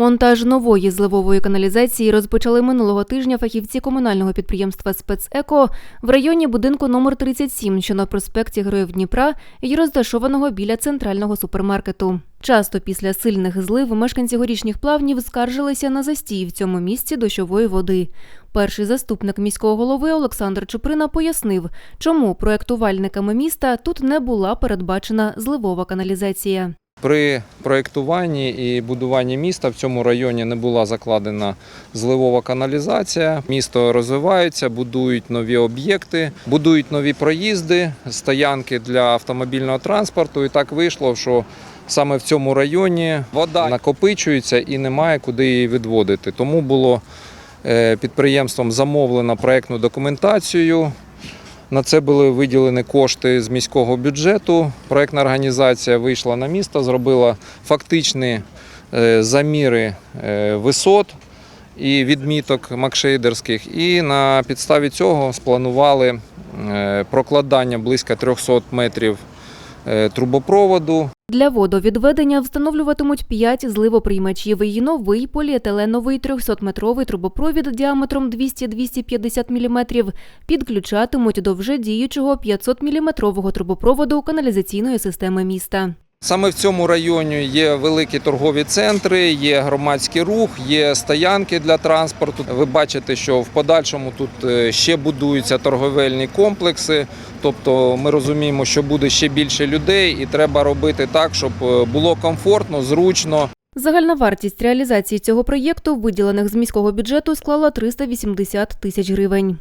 Монтаж нової зливової каналізації розпочали минулого тижня фахівці комунального підприємства «Спецеко» в районі будинку номер 37, що на проспекті Героїв Дніпра і розташованого біля центрального супермаркету. Часто після сильних злив мешканці горішніх плавнів скаржилися на застій в цьому місці дощової води. Перший заступник міського голови Олександр Чуприна пояснив, чому проектувальниками міста тут не була передбачена зливова каналізація. При проєктуванні і будуванні міста в цьому районі не була закладена зливова каналізація. Місто розвивається, будують нові об'єкти, будують нові проїзди, стоянки для автомобільного транспорту. І так вийшло, що саме в цьому районі вода накопичується і немає куди її відводити. Тому було е, підприємством замовлено проєктну документацію. На це були виділені кошти з міського бюджету. Проектна організація вийшла на місто, зробила фактичні е, заміри е, висот і відміток макшейдерських. І на підставі цього спланували е, прокладання близько 300 метрів трубопроводу. Для водовідведення встановлюватимуть 5 зливоприймачів і новий поліетиленовий 300-метровий трубопровід діаметром 200-250 мм підключатимуть до вже діючого 500-мм трубопроводу каналізаційної системи міста. Саме в цьому районі є великі торгові центри, є громадський рух, є стоянки для транспорту. Ви бачите, що в подальшому тут е, ще будуються торговельні комплекси. Тобто ми розуміємо, що буде ще більше людей, і треба робити так, щоб е, було комфортно, зручно. Загальна вартість реалізації цього проєкту, виділених з міського бюджету, склала 380 тисяч гривень.